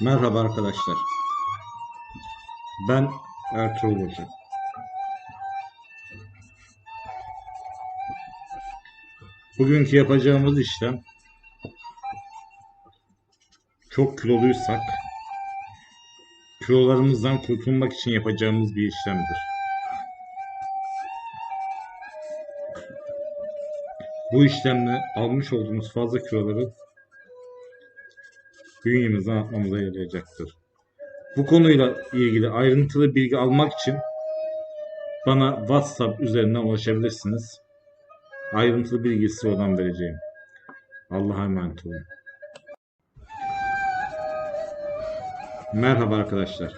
Merhaba arkadaşlar. Ben Ertuğrul Hoca. Bugünkü yapacağımız işlem çok kiloluysak kilolarımızdan kurtulmak için yapacağımız bir işlemdir. Bu işlemle almış olduğumuz fazla kiloları bünyemizden atmamıza yarayacaktır. Bu konuyla ilgili ayrıntılı bilgi almak için bana WhatsApp üzerinden ulaşabilirsiniz. Ayrıntılı bilgiyi size oradan vereceğim. Allah'a emanet olun. Merhaba arkadaşlar.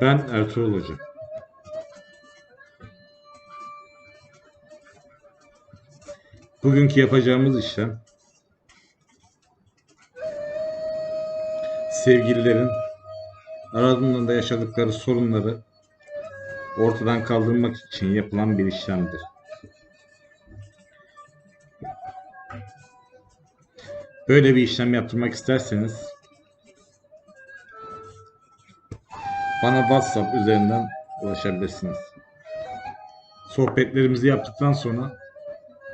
Ben Ertuğrul Hoca. Bugünkü yapacağımız işlem sevgililerin aralarında yaşadıkları sorunları ortadan kaldırmak için yapılan bir işlemdir. Böyle bir işlem yaptırmak isterseniz bana WhatsApp üzerinden ulaşabilirsiniz. Sohbetlerimizi yaptıktan sonra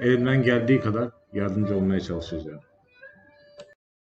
elimden geldiği kadar yardımcı olmaya çalışacağım.